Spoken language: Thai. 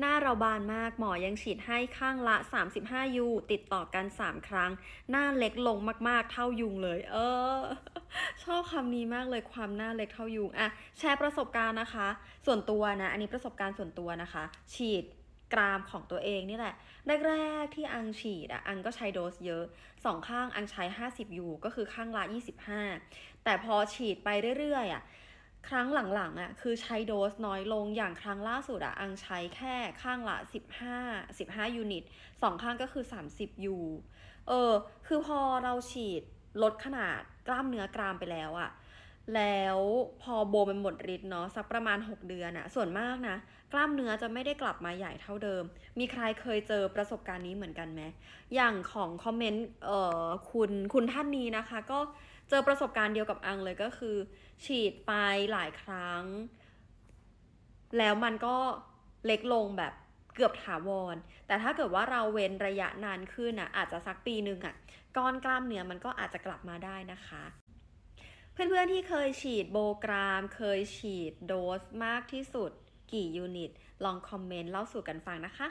หน้าเราบานมากหมอยังฉีดให้ข้างละ 35 ยูติดต่อกัน 3 ครั้ง หน้าเล็กลงมากๆเท่ายุงเลย เออ ชอบคำนี้มากเลยความหน้าเล็กเท่ายุงอะแชร์ประสบการณ์นะคะ ส่วนตัวนะ อันนี้ประสบการณ์ส่วนตัวนะคะ ฉีดกรามของตัวเองนี่แหละ แรกๆที่อังฉีดอะอังก็ใช้โดสเยอะสองข้างอังใช้ 50ยูก็คือข้างละ 25 แต่พอฉีดไปเรื่อยๆอะ ครั้งหลังๆอะคือใช้โดสน้อยลงอย่างครั้งล่าสุดอะอังใช้แค่ข้างละ 15 15 ยูนิตสองข้างก็คือ 30 ยูเออ คือพอเราฉีดลดขนาดกล้ามเนื้อกรามไปแล้วอะ แล้วพอโบมันหมดฤทธิ์เนาะสักประมาณ 6 เดือนอะส่วนมากนะ กล้ามเนื้อจะไม่ได้กลับมาใหญ่เท่าเดิม มีใครเคยเจอประสบการณ์นี้เหมือนกันไหมอย่างของคอมเมนต์เอ่อคุณคุณท่านนี้นะคะ ก็เจอประสบการณ์เดียวกับอังเลยก็คือ ฉีดไปหลายครั้ง แล้วมันก็เล็กลงแบบเกือบถาวร แต่ถ้าเกิดว่าเราเว้นระยะนานขึ้นอะอาจจะสักปีหนึ่งอะก้อนกล้ามเนื้อมันก็อาจจะกลับมาได้นะคะ เพื่อนๆที่เคยฉีดโบกราม เคยฉีดโดสมากที่สุดกี่ยูนิต ลองคอมเมนต์เล่าสู่กันฟังนะคะ